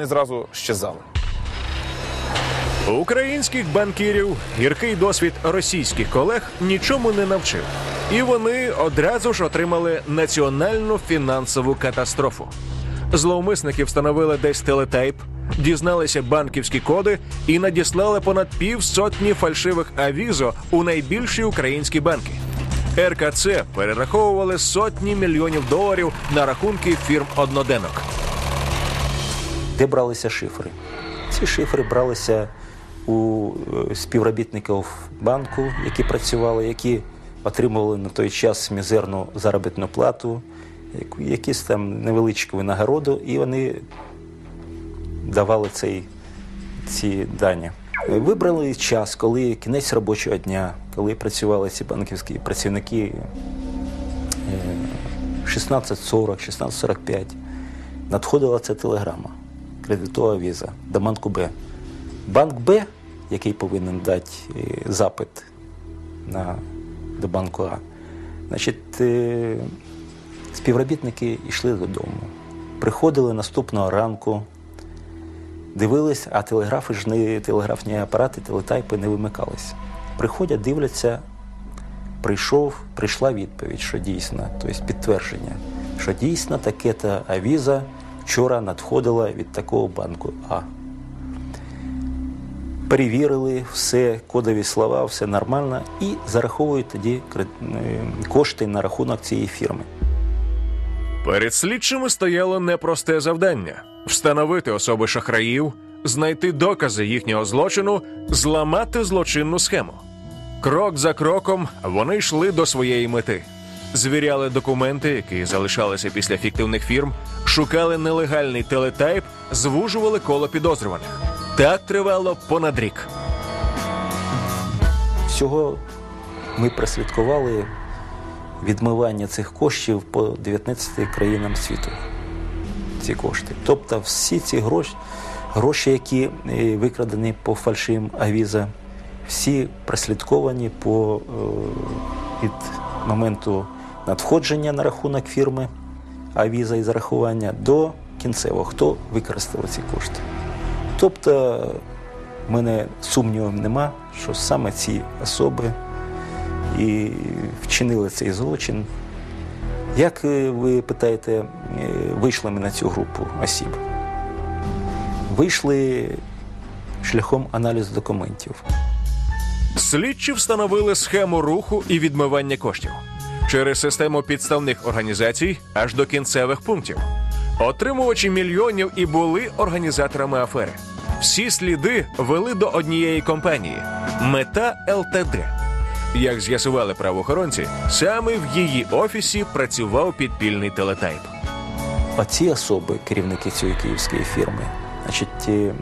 і зразу щезали. Українських банкірів гіркий досвід російських колег нічому не навчив, і вони одразу ж отримали національну фінансову катастрофу. Зловмисники встановили десь телетайп, дізналися банківські коди і надіслали понад півсотні фальшивих авізо у найбільші українські банки. РКЦ перераховували сотні мільйонів доларів на рахунки фірм одноденок. Де бралися шифри? Ці шифри бралися у е, співробітників банку, які працювали, які отримували на той час мізерну заробітну плату, якісь там невеличку винагороду, і вони давали цей, ці дані. Вибрали час, коли кінець робочого дня, коли працювали ці банківські працівники е, 16.40, 16.45 надходила ця телеграма, кредитова віза до банку Б. Банк Б, який повинен дати е, запит на, до банку А, значить, е, співробітники йшли додому. Приходили наступного ранку, дивились, а телеграфи ж не телеграфні апарати, телетайпи не вимикалися. Приходять, дивляться, прийшов, прийшла відповідь, що дійсно, тобто підтвердження, що дійсно таке-то авіза вчора надходила від такого банку А. Перевірили все, кодові слова, все нормально, і зараховують тоді е, кошти на рахунок цієї фірми. Перед слідчими стояло непросте завдання встановити особи шахраїв, знайти докази їхнього злочину, зламати злочинну схему. Крок за кроком вони йшли до своєї мети. Звіряли документи, які залишалися після фіктивних фірм, шукали нелегальний телетайп, звужували коло підозрюваних. Так тривало понад рік. Всього ми прослідкували відмивання цих коштів по 19 країнам світу. Ці кошти. Тобто всі ці гроші, гроші, які е, викрадені по фальшивим авіза, всі прослідковані по, е, від моменту надходження на рахунок фірми авіза і зарахування до кінцевого, хто використав ці кошти. Тобто, в мене сумнівів нема, що саме ці особи і вчинили цей злочин. Як е, ви питаєте, е, вийшли ми на цю групу осіб? Вийшли шляхом аналізу документів. Слідчі встановили схему руху і відмивання коштів через систему підставних організацій аж до кінцевих пунктів. Отримувачі мільйонів і були організаторами афери. Всі сліди вели до однієї компанії Мета ЛТД. Як з'ясували правоохоронці, саме в її офісі працював підпільний телетайп. Оці особи, керівники цієї київської фірми, значить, е,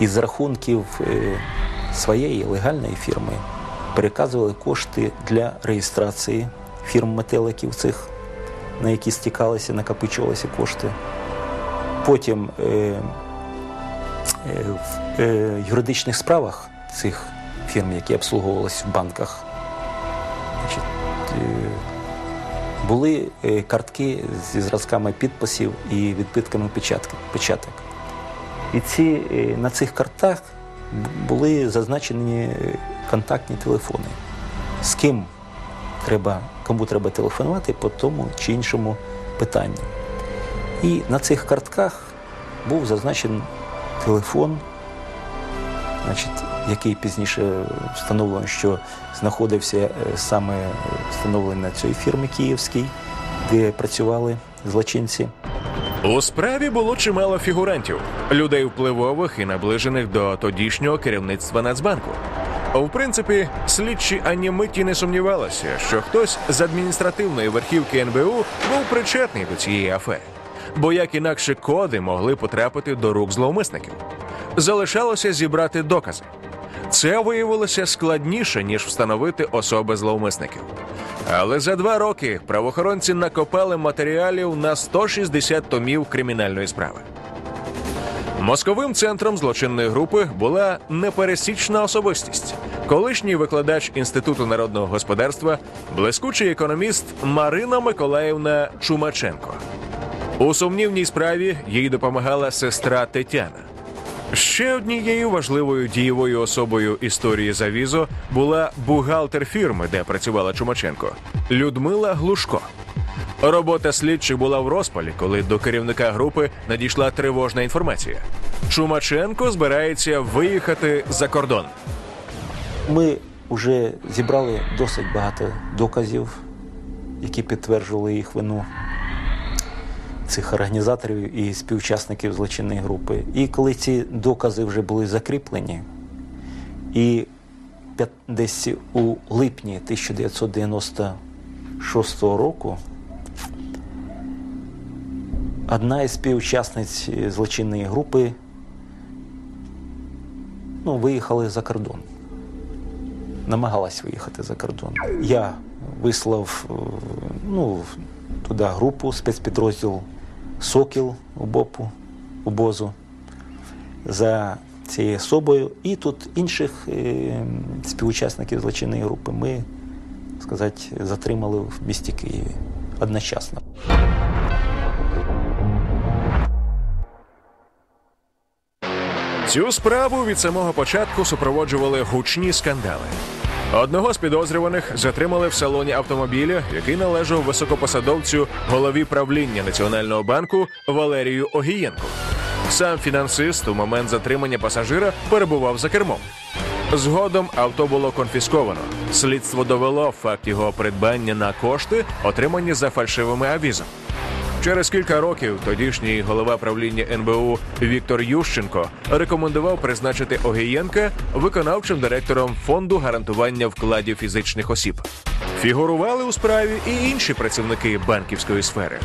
із рахунків е, своєї легальної фірми переказували кошти для реєстрації фірм метеликів цих, на які стікалися, накопичувалися кошти. Потім е, е, в е, юридичних справах цих фірм, які обслуговувалися в банках, значить, е, були е, картки зі зразками підписів і відбитками печаток. І ці, е, на цих картах були зазначені е, контактні телефони. З ким треба, кому треба телефонувати по тому чи іншому питанню. І на цих картках був зазначений телефон, значить, який пізніше встановлено, що знаходився е, саме встановлений на цій фірмі київській, де працювали злочинці. У справі було чимало фігурантів, людей впливових і наближених до тодішнього керівництва Нацбанку. В принципі, слідчі ані миті не сумнівалися, що хтось з адміністративної верхівки НБУ був причетний до цієї афери. Бо як інакше коди могли потрапити до рук зловмисників. Залишалося зібрати докази. Це виявилося складніше, ніж встановити особи зловмисників. Але за два роки правоохоронці накопали матеріалів на 160 томів кримінальної справи. Московим центром злочинної групи була непересічна особистість, колишній викладач Інституту народного господарства, блискучий економіст Марина Миколаївна Чумаченко. У сумнівній справі їй допомагала сестра Тетяна. Ще однією важливою дієвою особою історії Завізо була бухгалтер фірми, де працювала Чумаченко Людмила Глушко. Робота слідчих була в розпалі, коли до керівника групи надійшла тривожна інформація. Чумаченко збирається виїхати за кордон. Ми вже зібрали досить багато доказів, які підтверджували їх вину цих організаторів і співучасників злочинної групи. І коли ці докази вже були закріплені, і десь у липні 1996 року одна із співучасниць злочинної групи ну, виїхали за кордон намагалась виїхати за кордон. Я вислав е, ну, туди групу, спецпідрозділ Сокіл у БОПу, у БОЗу за цією особою. І тут інших е, співучасників злочинної групи ми, сказати, затримали в місті Києві одночасно. Цю справу від самого початку супроводжували гучні скандали. Одного з підозрюваних затримали в салоні автомобіля, який належав високопосадовцю голові правління Національного банку Валерію Огієнку. Сам фінансист у момент затримання пасажира перебував за кермом. Згодом авто було конфісковано. Слідство довело факт його придбання на кошти, отримані за фальшивими авізом. Через кілька років тодішній голова правління НБУ Віктор Ющенко рекомендував призначити Огієнка виконавчим директором фонду гарантування вкладів фізичних осіб. Фігурували у справі і інші працівники банківської сфери.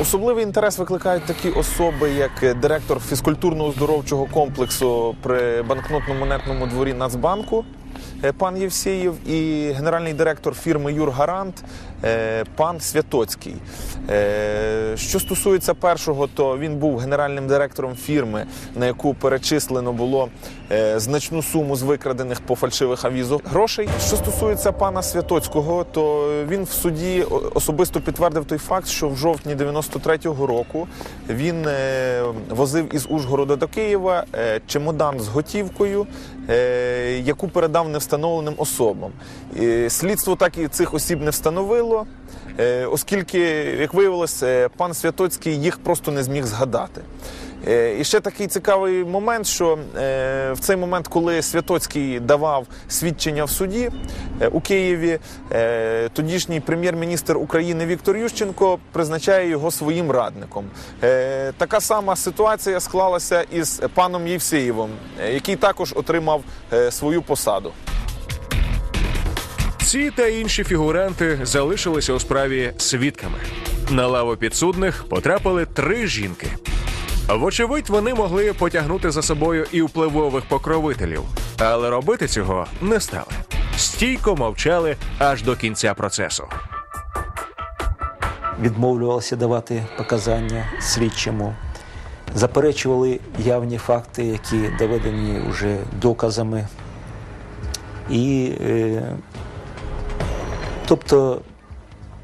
Особливий інтерес викликають такі особи, як директор фізкультурно-оздоровчого комплексу при банкнотно-монетному дворі Нацбанку пан Євсєєв і генеральний директор фірми Юргарант е, пан Святоцький. Е, Що стосується першого, то він був генеральним директором фірми, на яку перечислено було е, значну суму з викрадених по фальшивих авізах грошей. Що стосується пана Святоцького, то він в суді особисто підтвердив той факт, що в жовтні 93-го року він е, возив із Ужгорода до Києва е, чемодан з готівкою, е, яку передав невстановленим особам. Слідство так і цих осіб не встановило. Е, Оскільки, як виявилось, е, пан Святоцький їх просто не зміг згадати. Е, І ще такий цікавий момент, що в цей момент, коли Святоцький давав свідчення в суді у Києві, тодішній прем'єр-міністр України Віктор Ющенко призначає його своїм радником. Така сама ситуація склалася із паном Євсеєвим, який також отримав свою посаду. Ці та інші фігуранти залишилися у справі свідками. На лаву підсудних потрапили три жінки. Вочевидь, вони могли потягнути за собою і впливових покровителів, але робити цього не стали. Стійко мовчали аж до кінця процесу. відмовлювалися давати показання слідчому, заперечували явні факти, які доведені вже доказами. І, е, тобто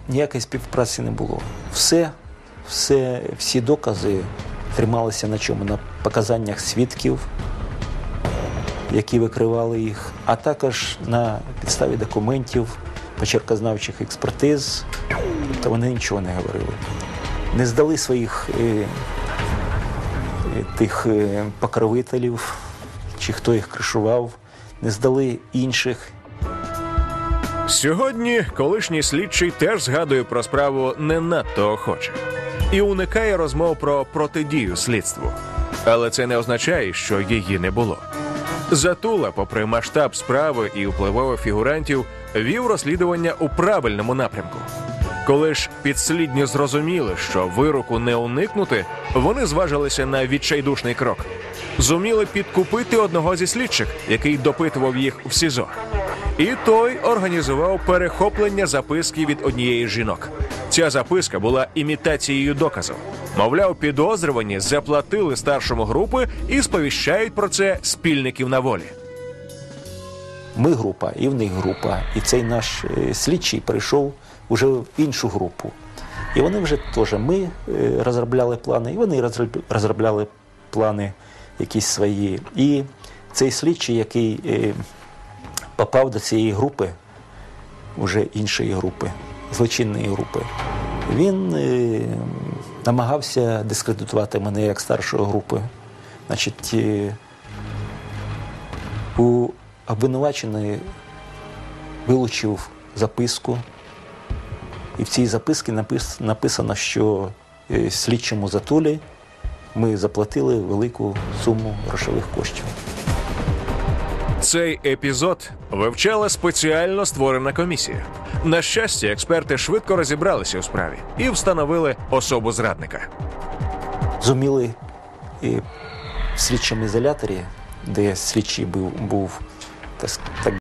ніякої співпраці не було. Все, все, всі докази трималися на чому? На показаннях свідків, які викривали їх, а також на підставі документів, почеркознавчих експертиз. Тобто вони нічого не говорили. Не здали своїх е, е, тих е, покровителів, чи хто їх кришував, не здали інших. Сьогодні колишній слідчий теж згадує про справу не надто охоче і уникає розмов про протидію слідству. Але це не означає, що її не було. Затула, попри масштаб справи і впливових фігурантів, вів розслідування у правильному напрямку. Коли ж підслідні зрозуміли, що вироку не уникнути, вони зважилися на відчайдушний крок. Зуміли підкупити одного зі слідчих, який допитував їх в СІЗО. І той організував перехоплення записки від однієї жінок. Ця записка була імітацією доказу. Мовляв, підозрювані заплатили старшому групи і сповіщають про це спільників на волі. Ми група, і в них група. І цей наш е, слідчий перейшов уже в іншу групу. І вони вже теж ми е, розробляли плани, і вони розроб- розробляли плани якісь свої. І цей слідчий, який е, попав до цієї групи, вже іншої групи, злочинної групи, він е, намагався дискредитувати мене як старшої групи. Значить, е, у обвинуваченої вилучив записку, і в цій записці напис- написано, що е, слідчому затулі ми заплатили велику суму грошових коштів. Цей епізод вивчала спеціально створена комісія. На щастя, експерти швидко розібралися у справі і встановили особу зрадника. Зуміли і в слідчому ізоляторі, де слідчий був, був так,